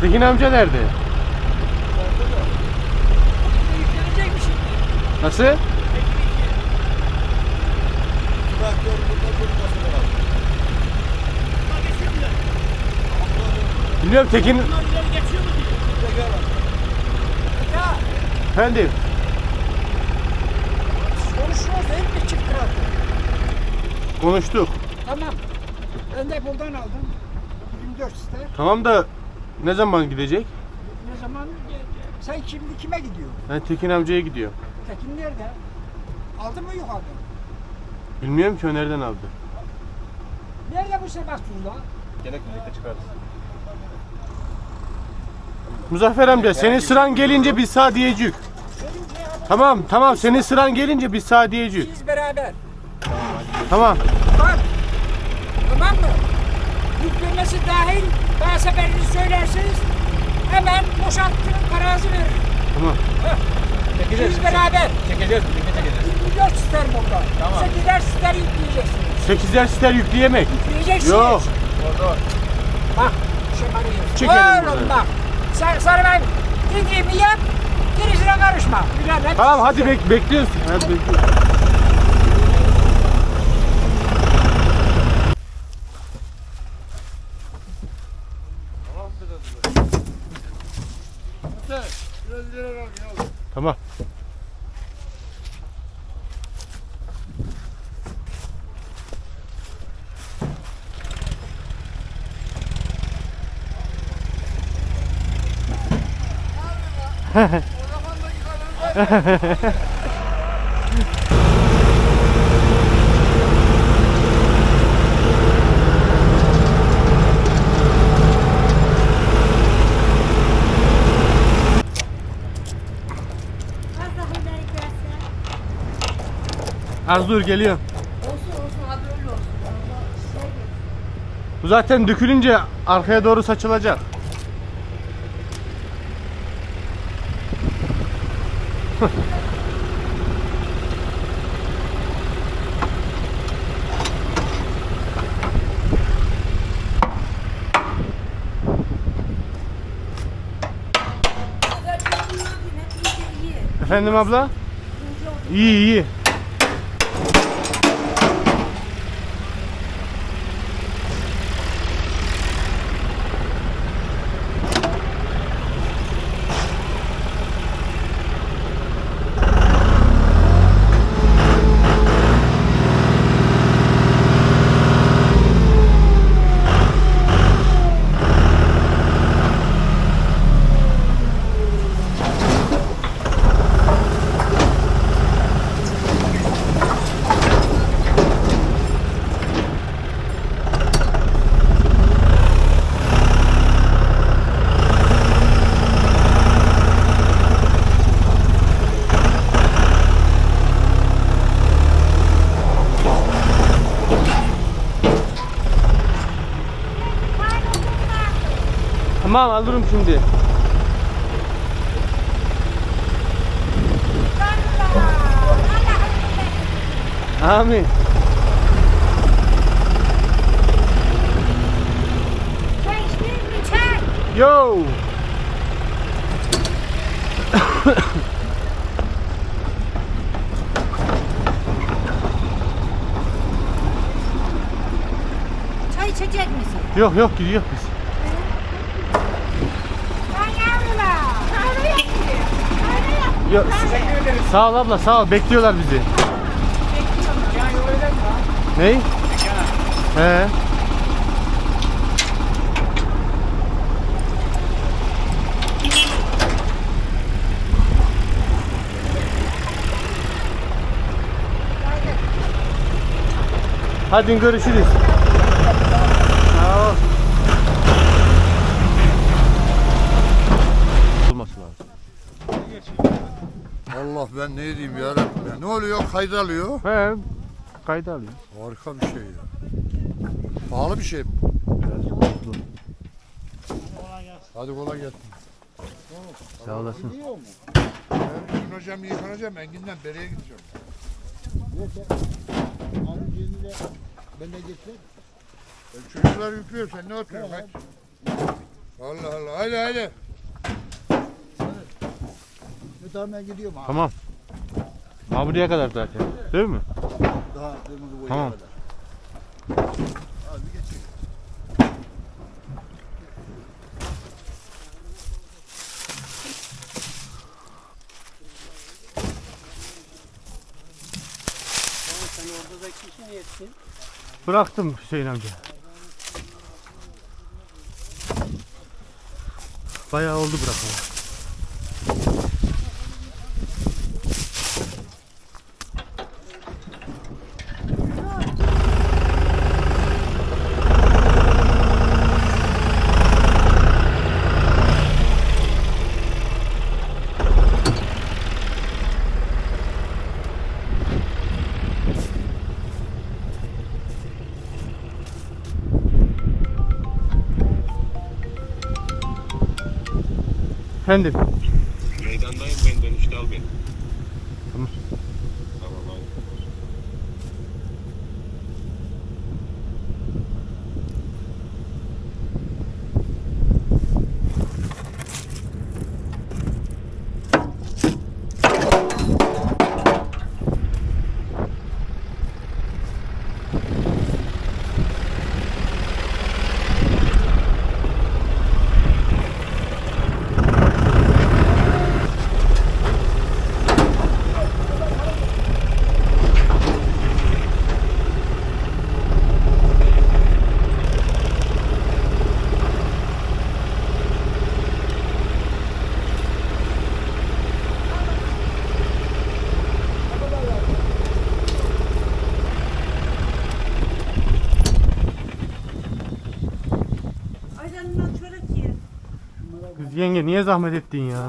Tekin amca nerede? Nasıl? Bilmiyorum Tekin. Efendim. konuşuyoruz değil mi çift traktör? Konuştuk. Tamam. Ben de buradan aldım. 24 ister. Tamam da ne zaman gidecek? Ne zaman? Sen şimdi kime gidiyorsun? Ben Tekin amcaya gidiyor. Tekin nerede? Aldı mı yukarıda? Bilmiyorum ki o nereden aldı. Nerede bu Sebastian'da? Gerek birlikte çıkarız. Muzaffer amca senin sıran gelince biz sağ diyecek. Tamam tamam senin sıran gelince biz sağ diyecek. Biz beraber. Tamam. Bak. Tamam mı? Yüklemesi dahil bana seferini söylerseniz hemen boşalttırıp paranızı veririm. Tamam. Biz beraber. Çekeceğiz, birlikte çekeceğiz. 24 ister burada. Tamam. 8'er ister yükleyeceksiniz. 8'er siter yükleyemek. Yükleyeceksiniz. Yok. Orada Bak. Şımarıyorsun. Çekelim Oğlum bak. Sen sana ben dediğimi yap. Gerisine karışma. Bilal, Tamam hadi bek bekliyoruz. Hadi bekliyoruz. Tamam. Fazla Dur geliyor. Olsun olsun hadi öyle olsun. Bu zaten dökülünce arkaya doğru saçılacak. Efendim abla? İyi iyi. Tamam alırım şimdi. Amin. Yo. Çay içecek misin? Yok yok gidiyor biz. Kahve Yok. Sağ ol abla sağ ol bekliyorlar bizi. Ney? He. Hadi görüşürüz. Sağ ol. Olması lazım. Allah ben ne diyeyim ya Rabbim ya. Ne oluyor? Kayda alıyor. He. Kayda alayım. Harika bir şey ya. Pahalı bir şey mi? Hadi kolay gelsin. Sağ olasın. Ben yıkanacağım yıkanacağım. Engin'den bereye gideceğim. ben de geçer. E, çocuklar yüklüyor. Sen ne oturuyorsun? Kaç? Allah Allah. Haydi haydi. Tamam ben gidiyorum abi. Tamam. Ha buraya kadar zaten. Değil mi? Daha kırmızı boyaya Tamam. kadar. Abi geçeyim. Bıraktım Hüseyin amca. Bayağı oldu bırakalı. Efendim. Meydandayım ben dönüşte al beni. Tamam. Yenge niye zahmet ettin ya?